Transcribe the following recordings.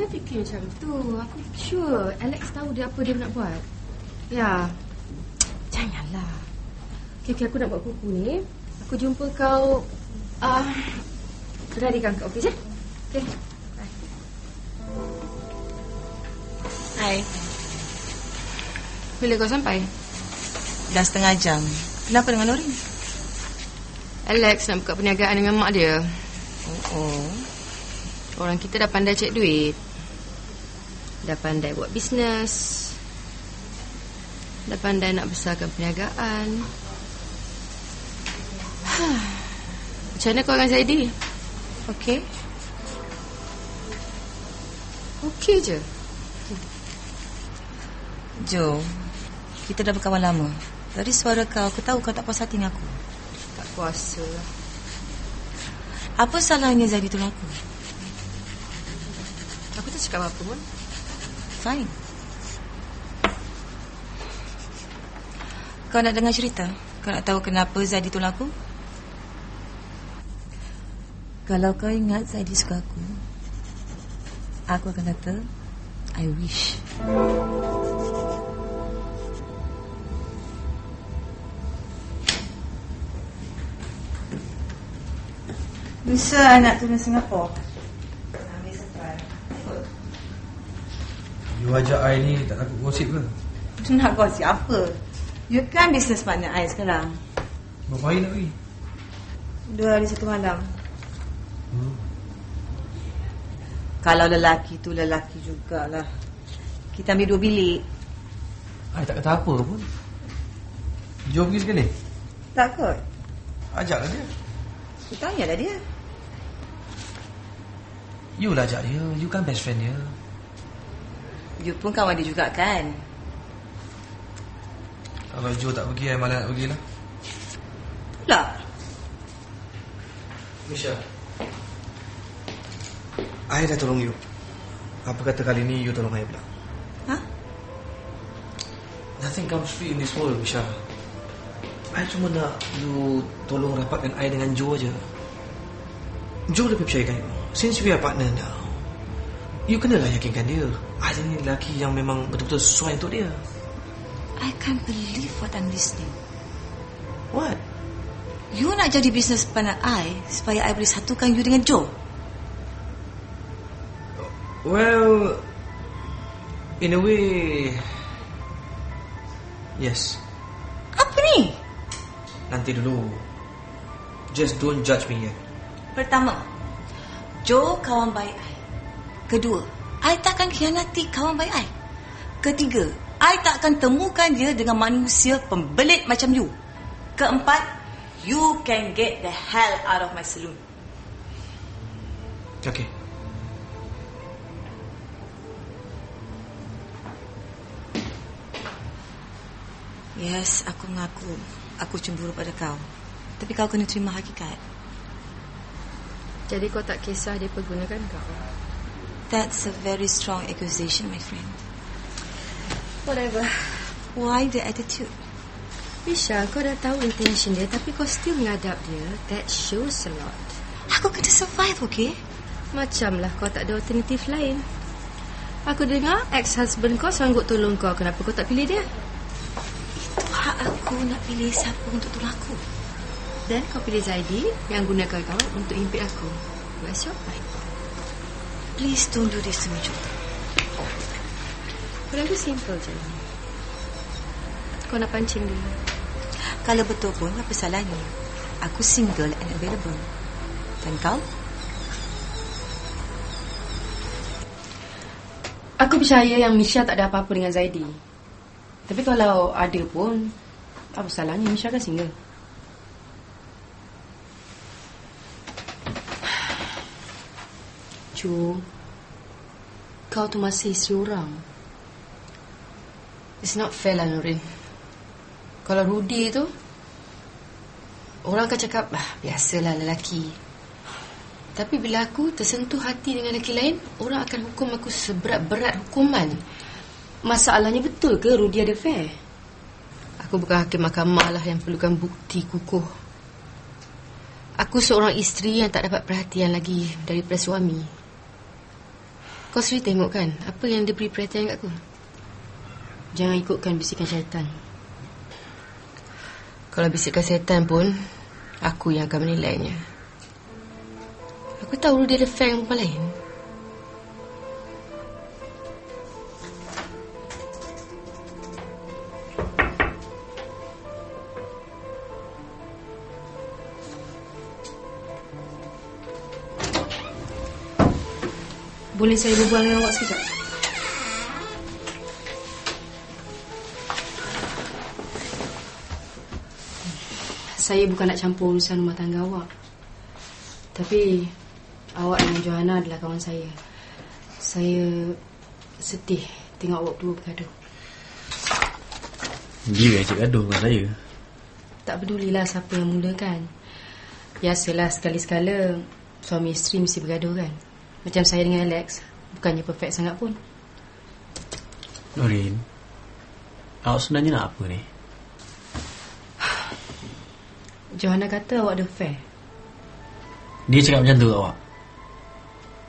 saya fikir macam tu. Aku sure Alex tahu dia apa dia nak buat. Ya. Janganlah. Okey, okay, aku nak buat kuku ni. Aku jumpa kau ah uh, Radikan kau, okey je? Okey. Hai. Bila kau sampai? Dah setengah jam. Kenapa dengan Lorin? Alex nak buka perniagaan dengan mak dia. Oh, oh. Orang kita dah pandai cek duit. Dah pandai buat bisnes. Dah pandai nak besarkan perniagaan. Macam mana kau dengan Zaidi? Okey. Okey je. Jo, kita dah berkawan lama. Dari suara kau, aku tahu kau tak puas hati dengan aku. Tak kuasa lah. Apa salahnya Zaidi tolong aku? Aku tak cakap apa pun. Fine. Kau nak dengar cerita? Kau nak tahu kenapa Zaidi tolong aku? Kalau kau ingat Zaidi suka aku, aku akan kata, I wish. Bisa anak turun Singapura. Ambil sepan. You ajak I ni tak takut gosip ke? Tu nak kau siapa? You kan business partner I sekarang. Berapa hari nak pergi? Dua hari satu malam. Hmm. Kalau lelaki tu lelaki jugalah. Kita ambil dua bilik. I tak kata apa pun. Jom pergi sekali. Tak kot. Ajaklah dia. You tanyalah dia. You lah ajak dia. You kan best friend dia. You pun kawan dia juga kan? Kalau Joe tak pergi, malah nak pergilah. Pula. Misha. I dah tolong you. Apa kata kali ni you tolong I pula? Ha? Nothing comes free in this world, Misha. I cuma nak you tolong rapatkan I dengan Joe aja. Joe lebih percayakan you. Since we are partner now, you kenalah yakinkan dia. I ni lelaki yang memang betul-betul sesuai untuk dia. I can't believe what I'm listening. What? You nak jadi business partner I supaya I boleh satukan you dengan Joe? Well, in a way, yes. Apa ni? Nanti dulu. Just don't judge me yet. Pertama, Joe kawan baik I. Kedua, I takkan khianati kawan baik I. Ketiga, I takkan temukan dia dengan manusia pembelit macam you. Keempat, you can get the hell out of my saloon. Okay. Yes, aku mengaku. Aku cemburu pada kau. Tapi kau kena terima hakikat. Jadi kau tak kisah dia pergunakan kau? That's a very strong accusation, my friend. Whatever. Why the attitude? Misha, kau dah tahu intention dia tapi kau still mengadap dia. That shows a lot. Aku kena survive, okay? Macamlah kau tak ada alternatif lain. Aku dengar ex-husband kau sanggup tolong kau. Kenapa kau tak pilih dia? Itu hak aku nak pilih siapa untuk tolong aku. Dan kau pilih Zaidi yang gunakan kau untuk impit aku. Where's your fight? Please don't do this to me. Pada aku simple je. Kau nak pancing dia. Kalau betul pun, apa salahnya? Aku single and available. Dan kau? Aku percaya yang Misha tak ada apa-apa dengan Zaidi. Tapi kalau ada pun, apa salahnya Misha kan single. Cu, kau tu masih isteri orang. It's not fair lah Nurin. Kalau Rudy tu, orang akan cakap, ah, biasalah lelaki. Tapi bila aku tersentuh hati dengan lelaki lain, orang akan hukum aku seberat-berat hukuman. Masalahnya betul ke Rudy ada fair? Aku bukan hakim mahkamah lah yang perlukan bukti kukuh. Aku seorang isteri yang tak dapat perhatian lagi daripada suami. Kau sendiri tengok kan Apa yang dia beri perhatian kat aku? Jangan ikutkan bisikan syaitan. Kalau bisikan syaitan pun Aku yang akan menilainya. Aku tahu dia ada fan dengan perempuan lain Boleh saya berbual dengan awak sekejap? Saya bukan nak campur urusan rumah tangga awak. Tapi awak dengan Johanna adalah kawan saya. Saya sedih tengok awak berdua bergaduh. Dia yang cik gaduh dengan saya. Tak pedulilah siapa yang mulakan. Biasalah sekali-sekala suami isteri mesti bergaduh kan. Macam saya dengan Alex, bukannya perfect sangat pun. Norin, awak sebenarnya nak apa ni? Johanna kata awak ada affair. Dia cakap macam tu awak.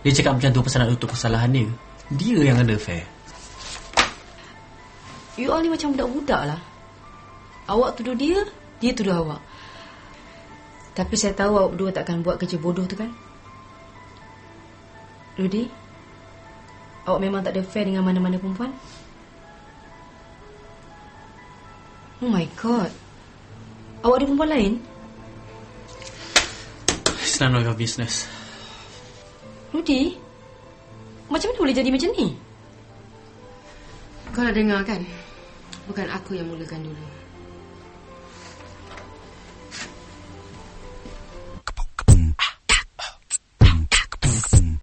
Dia cakap macam tu pasal nak tutup kesalahan dia. Dia yang ada affair. You all ni macam budak-budak lah. Awak tuduh dia, dia tuduh awak. Tapi saya tahu awak berdua takkan buat kerja bodoh tu kan? Rudy, awak memang tak ada affair dengan mana-mana perempuan? Oh my god. Awak ada perempuan lain? It's none of your business. Rudy, macam mana boleh jadi macam ni? Kau dah dengar kan? Bukan aku yang mulakan dulu.